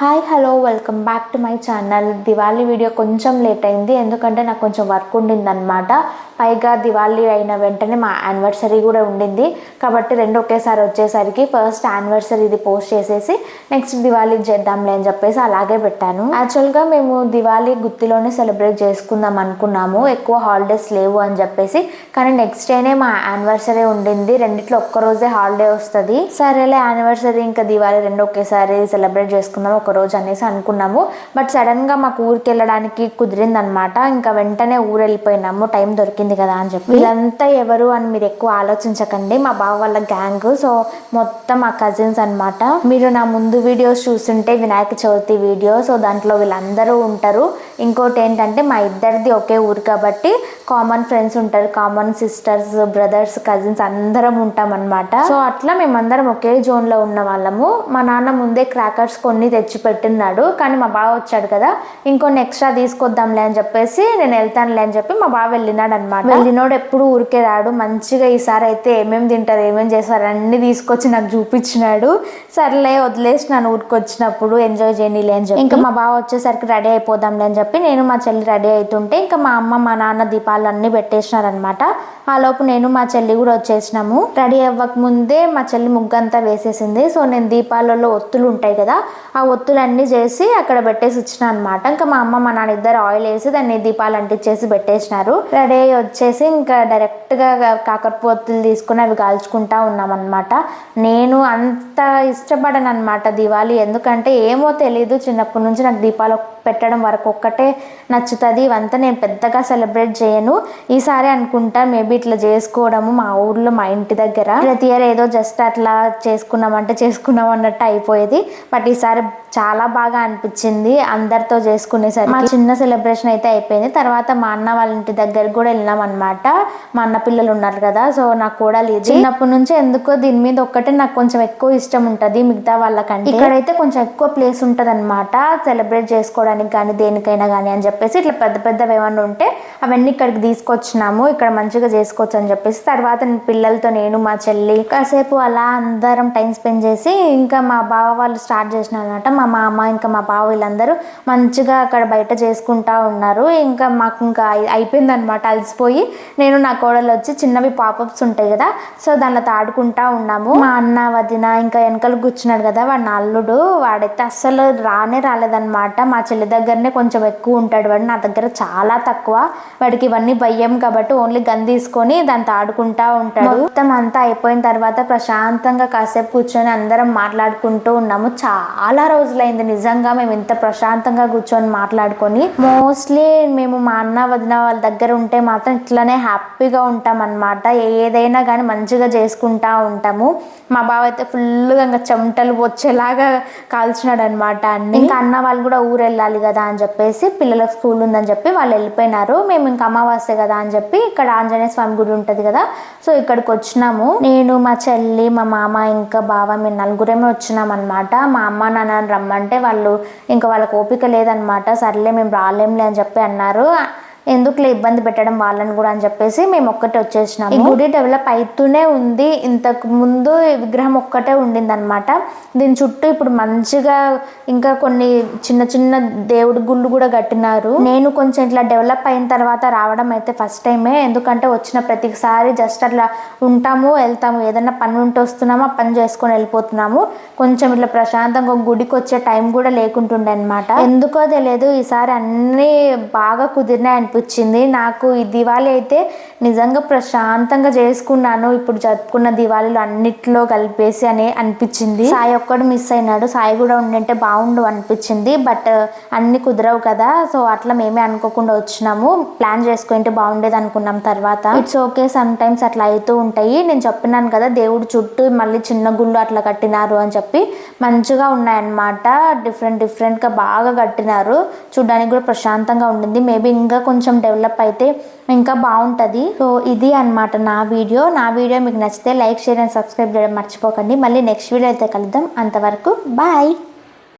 Hi hello welcome back to my channel Diwali video కొంచెం late అయింది ఎందుకంటే నాకు కొంచెం వర్క్ ఉండిందనమాట పైగా దివాళీ అయిన వెంటనే మా యానివర్సరీ కూడా ఉండింది. కాబట్టి రెండు ఒకేసారి వచ్చేసరికి ఫస్ట్ యానివర్సరీ ఇది పోస్ట్ చేసేసి నెక్స్ట్ దివాళీ చేద్దాంలే అని చెప్పేసి అలాగే పెట్టాను. యాక్చువల్గా మేము దివాళీ గుత్తిలోనే సెలబ్రేట్ చేసుకుందాం అనుకున్నాము. ఎక్కువ హాలిడేస్ లేవు అని చెప్పేసి. కానీ నెక్స్ట్ డేనే మా యానివర్సరీ ఉండింది. రెండిట్లో ఒక్క రోజే హాలిడే వస్తుంది. సరేలే యానివర్సరీ ఇంకా దివాళీ రెండు ఒకేసారి సెలబ్రేట్ చేసుకుందాం. ఒక రోజు అనేసి అనుకున్నాము. బట్ సడన్గా మాకు ఊరికి వెళ్ళడానికి కుదిరిందనమాట. ఇంకా వెంటనే ఊరు వెళ్ళిపోయినాము. టైం దొరికింది కదా అని చెప్పి. వీళ్ళంతా ఎవరు అని మీరు ఎక్కువ ఆలోచించకండి. మా బావ వాళ్ళ గ్యాంగ్ సో మొత్తం మా కజిన్స్ అనమాట మీరు నా ముందు వీడియోస్ చూస్తుంటే వినాయక చవితి వీడియో సో దాంట్లో వీళ్ళందరూ ఉంటారు. ఇంకోటి ఏంటంటే మా ఇద్దరిది ఒకే ఊరు కాబట్టి కామన్ ఫ్రెండ్స్ ఉంటారు. కామన్ సిస్టర్స్ బ్రదర్స్ కజిన్స్ అందరం ఉంటాం అనమాట సో అట్లా మేమందరం ఒకే జోన్లో ఉన్న వాళ్ళము. మా నాన్న ముందే క్రాకర్స్ కొన్ని తెచ్చి పెట్టినాడు కానీ మా బావ వచ్చాడు కదా ఇంకొన్ని ఎక్స్ట్రా తీసుకొద్దాంలే అని చెప్పేసి నేను వెళ్తానులే అని చెప్పి మా బావ వెళ్ళినాడు అనమాట వెళ్ళినోడు ఎప్పుడు ఊరికే రాడు. మంచిగా ఈసారి అయితే ఏమేమి తింటారు ఏమేమి చేస్తారు అన్ని తీసుకొచ్చి నాకు చూపించినాడు. సర్లే వదిలేసి నన్ను ఊరికి వచ్చినప్పుడు ఎంజాయ్ చేయనిలే అని చెప్పి. ఇంకా మా బావ వచ్చేసరికి రెడీ అయిపోదాంలే అని చెప్పి నేను మా చెల్లి రెడీ అవుతుంటే ఇంకా మా అమ్మ మా నాన్న దీపాలు అన్ని పెట్టేసినారనమాట. ఆ లోపు నేను మా చెల్లి కూడా వచ్చేసినాము. రెడీ అవ్వక ముందే మా చెల్లి ముగ్గంతా వేసేసింది. సో నేను దీపాలలో ఒత్తులు ఉంటాయి కదా ఆ ఒత్తులు అన్ని చేసి అక్కడ పెట్టేసి వచ్చిన అనమాట ఇంకా మా అమ్మ మా నాన్న ఇద్దరు ఆయిల్ వేసి దాన్ని దీపాలు అంటించేసి పెట్టేసినారు. రెడీ వచ్చేసి ఇంకా డైరెక్ట్గా కాకరపోతులు తీసుకుని అవి కాల్చుకుంటా ఉన్నామన్నమాట నేను అంత ఇష్టపడను అనమాట దివాళీ ఎందుకంటే ఏమో తెలీదు చిన్నప్పటి నుంచి నాకు దీపాలు పెట్టడం వరకు ఒక్కటే నచ్చుతుంది. ఇవంతా నేను పెద్దగా సెలబ్రేట్ చేయను. ఈసారి అనుకుంటా మేబీ ఇట్లా చేసుకోవడము మా ఊర్లో మా ఇంటి దగ్గర. ప్రతి ఇయర్ ఏదో జస్ట్ అట్లా చేసుకున్నామంటే చేసుకున్నాం అన్నట్టు అయిపోయేది. బట్ ఈసారి చాలా బాగా అనిపించింది అందరితో చేసుకునేసరికి. మా చిన్న సెలబ్రేషన్ అయితే అయిపోయింది. తర్వాత మా అన్న వాళ్ళ ఇంటి దగ్గరికి కూడా వెళ్ళినాం అనమాట మా అన్న పిల్లలు ఉన్నారు కదా సో నాకు కూడా లేదు చిన్నప్పటి నుంచి ఎందుకో దీని మీద ఒక్కటే నాకు కొంచెం ఎక్కువ ఇష్టం ఉంటుంది మిగతా వాళ్ళకంటే. ఇక్కడైతే కొంచెం ఎక్కువ ప్లేస్ ఉంటుంది అనమాట సెలబ్రేట్ చేసుకోవడానికి కానీ దేనికైనా కానీ అని చెప్పేసి ఇట్లా పెద్ద పెద్దవి ఏమైనా ఉంటే అవన్నీ ఇక్కడికి తీసుకొచ్చినాము. ఇక్కడ మంచిగా చేసుకోవచ్చు అని చెప్పేసి. తర్వాత పిల్లలతో నేను మా చెల్లి కాసేపు అలా అందరం టైం స్పెండ్ చేసి ఇంకా మా బావ వాళ్ళు స్టార్ట్ చేసిన అనమాట మా మామ ఇంకా మా బావ వీళ్ళందరూ మంచిగా అక్కడ బయట చేసుకుంటా ఉన్నారు. ఇంకా మాకు ఇంకా అయిపోయింది అనమాట అలసిపోయి నేను నా కోడలు వచ్చి చిన్నవి పాపప్స్ ఉంటాయి కదా సో దానిలో ఆడుకుంటా ఉన్నాము. మా అన్న వదిన ఇంకా వెనకలు కూర్చున్నాడు కదా వాడి నా అల్లుడు. వాడైతే అస్సలు రానే రాలేదన్నమాట. మా చెల్లి దగ్గరనే కొంచెం ఎక్కువ ఉంటాడు వాడు. నా దగ్గర చాలా తక్కువ. వాడికి ఇవన్నీ భయం కాబట్టి ఓన్లీ గన్ తీసుకొని దాంతో ఆడుకుంటా ఉంటాడు. మొత్తం అంతా అయిపోయిన తర్వాత ప్రశాంతంగా కాసేపు కూర్చొని అందరం మాట్లాడుకుంటూ ఉన్నాము. చాలా రోజులైంది. నిజంగా మేము ఇంత ప్రశాంతంగా కూర్చొని మాట్లాడుకొని మోస్ట్లీ మేము మా అన్న వదిన వాళ్ళ దగ్గర ఉంటే మాత్రం ఇట్లానే హ్యాపీగా ఉంటాం అనమాట ఏదైనా కానీ మంచిగా చేసుకుంటా ఉంటాము. మా బావ అయితే ఫుల్గా ఇంకా చెమటలు వచ్చేలాగా కాల్చినాడు అనమాట అన్ని. ఇంకా అన్న వాళ్ళు కూడా ఊరు వెళ్ళాలి కదా అని చెప్పేసి పిల్లలకు స్కూల్ ఉందని చెప్పి వాళ్ళు వెళ్ళిపోయినారు. మేము ఇంకా అమావాస్య కదా అని చెప్పి ఇక్కడ ఆంజనేయ స్వామి గుడి ఉంటుంది కదా సో ఇక్కడికి వచ్చినాము. నేను మా చెల్లి మా మామ ఇంకా బావ మేము నలుగురేమే వచ్చినాం అనమాట మా అమ్మ నాన్న రమ్మంటే వాళ్ళు ఇంకా వాళ్ళకి ఓపిక లేదనమాట. సర్లే మేము రాలేంలే అని చెప్పి అన్నారు. ఎందుకులే ఇబ్బంది పెట్టడం వాళ్ళని కూడా అని చెప్పేసి మేము ఒక్కటే వచ్చేసినాము. ఈ గుడి డెవలప్ అవుతూనే ఉంది. ఇంతకు ముందు ఈ విగ్రహం ఒక్కటే ఉండింది అనమాట దీని చుట్టూ ఇప్పుడు మంచిగా ఇంకా కొన్ని చిన్న చిన్న దేవుడి గుళ్ళు కూడా కట్టినారు. నేను కొంచెం ఇట్లా డెవలప్ అయిన తర్వాత రావడం అయితే ఫస్ట్ టైమే. ఎందుకంటే వచ్చిన ప్రతిసారి జస్ట్ అట్లా ఉంటాము వెళ్తాము. ఏదైనా పని ఉంటే వస్తున్నాము ఆ పని చేసుకొని వెళ్ళిపోతున్నాము. కొంచెం ఇట్లా ప్రశాంతంగా గుడికి వచ్చే టైం కూడా లేకుంటుండే అనమాట ఎందుకో తెలియదు ఈసారి అన్నీ బాగా కుదిరినాయి అనిపించింది నాకు ఈ దివాళీ అయితే నిజంగా ప్రశాంతంగా చేసుకున్నాను. ఇప్పుడు జరుపుకున్న దివాళీలు అన్నిట్లో కలిపేసి అని అనిపించింది. సాయి ఒక్కడు మిస్ అయినాడు. సాయి కూడా ఉండింటే బాగుండు అనిపించింది. బట్ అన్ని కుదరవు కదా. సో అట్లా మేమే అనుకోకుండా వచ్చినాము. ప్లాన్ చేసుకుంటే బాగుండేది అనుకున్నాం తర్వాత. ఇట్స్ ఓకే సమ్ టైమ్స్ అట్లా అవుతూ ఉంటాయి. నేను చెప్పినాను కదా దేవుడు చుట్టూ మళ్ళీ చిన్న గుళ్ళు అట్లా కట్టినారు అని చెప్పి. మంచిగా ఉన్నాయన్నమాట. డిఫరెంట్ డిఫరెంట్గా బాగా కట్టినారు. చూడడానికి కూడా ప్రశాంతంగా ఉండింది. మేబీ ఇంకా కొంచెం కొంచెం డెవలప్ అయితే ఇంకా బాగుంటుంది. సో ఇది అన్నమాట నా వీడియో నా వీడియో మీకు నచ్చితే లైక్ షేర్ అండ్ సబ్స్క్రైబ్ చేయడం మర్చిపోకండి. మళ్ళీ నెక్స్ట్ వీడియో అయితే కలుద్దాం. అంతవరకు బాయ్